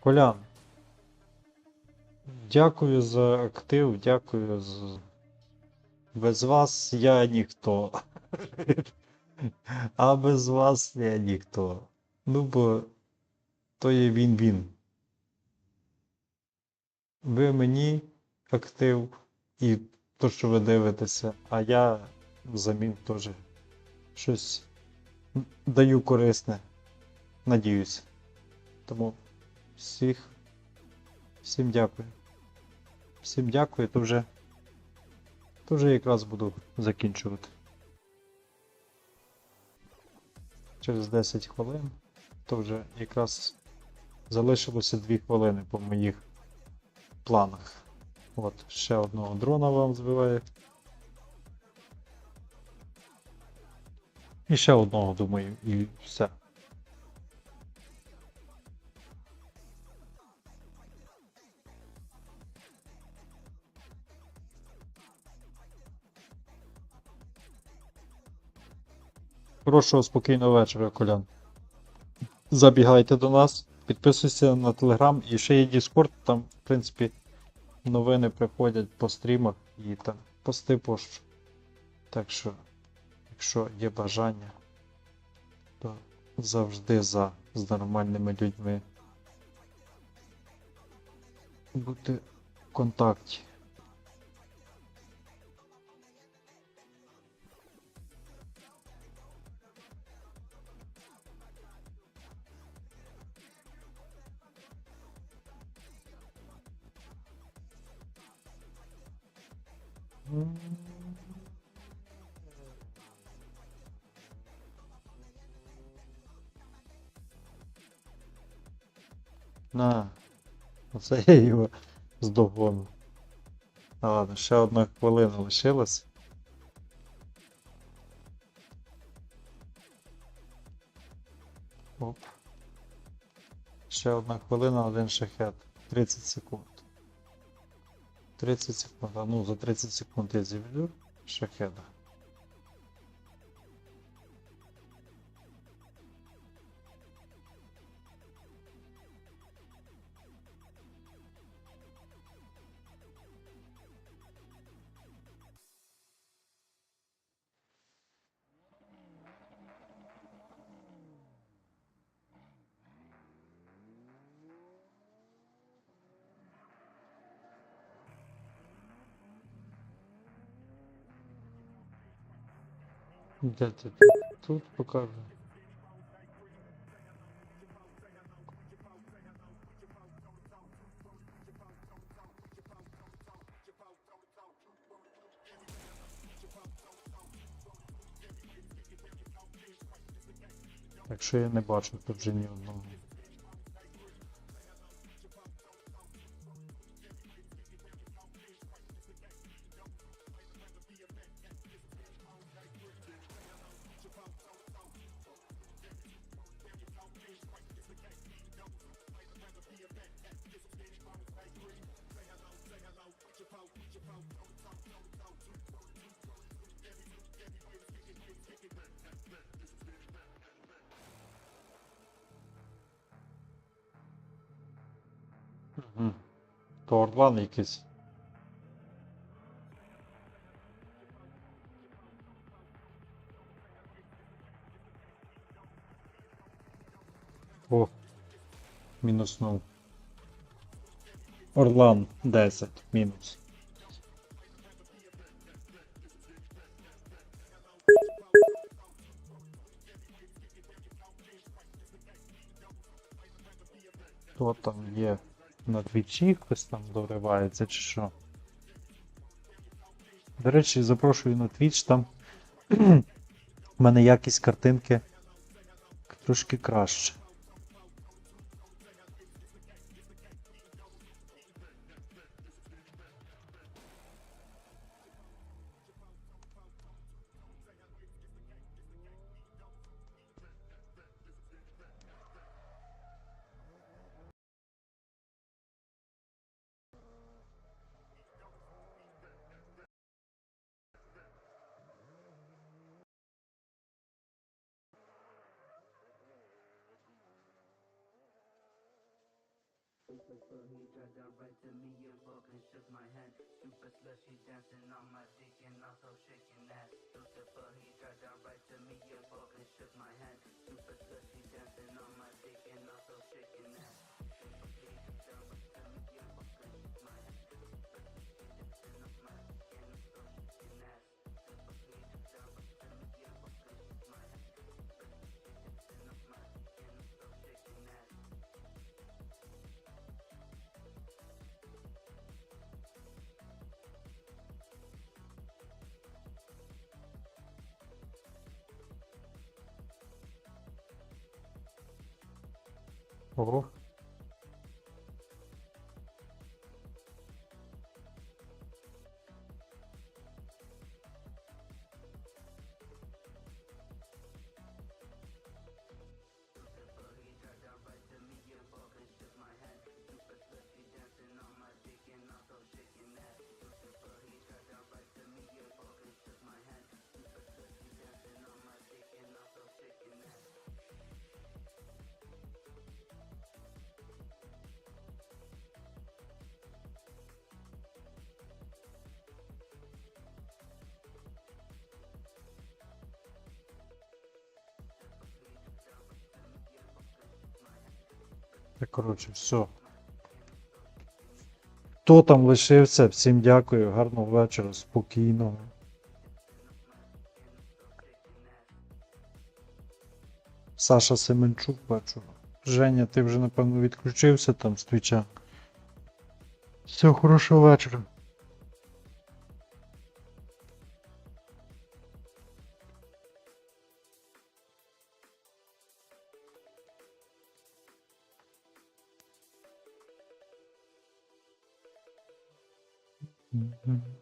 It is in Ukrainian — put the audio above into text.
Колян. Дякую за актив, дякую з... Без вас я ніхто. А без вас я ніхто. Ну бо то є він-він. Ви мені актив і то, що ви дивитеся, а я взамін теж щось даю корисне. Надіюсь. Тому всіх, всім дякую. Всім дякую, то вже, то вже якраз буду закінчувати. Через 10 хвилин, то вже якраз залишилося 2 хвилини по моїх планах. От, ще одного дрона вам збиває. І ще одного, думаю, і все. Хорошого спокійного вечора, Колян. Забігайте до нас, підписуйся на телеграм і ще є Discord, там, в принципі, новини приходять по стрімах і там пости пощу. Так що, якщо є бажання, то завжди за з нормальними людьми бути в контакті. На, оце я його здогону. А ладно, ще одна хвилина лишилась. Оп. Ще одна хвилина, один шахет. 30 секунд. 30 секунд. А ну за 30 секунд я зіб'ю шахеда. Де ти тут? Покажу. Так я не бачу тут вже ні одного. Угу. То Орлан якийсь. О, мінуснув. Орлан 10 мінус. Хто там є на твічі, хтось там доривається чи що. До речі, запрошую на твіч, там в мене якість картинки трошки краще. For he tried to write to me a book and shook my hand Super slushy dancing on my dick and also shaking ass. Lucifer, he tried to write to me a book and shook my hand Ого. Так, коротше, все. Хто там лишився? Всім дякую, гарного вечора, спокійного. Саша Семенчук бачу. Женя, ти вже напевно відключився там з твіча. Всього хорошого вечора. Mm-hmm.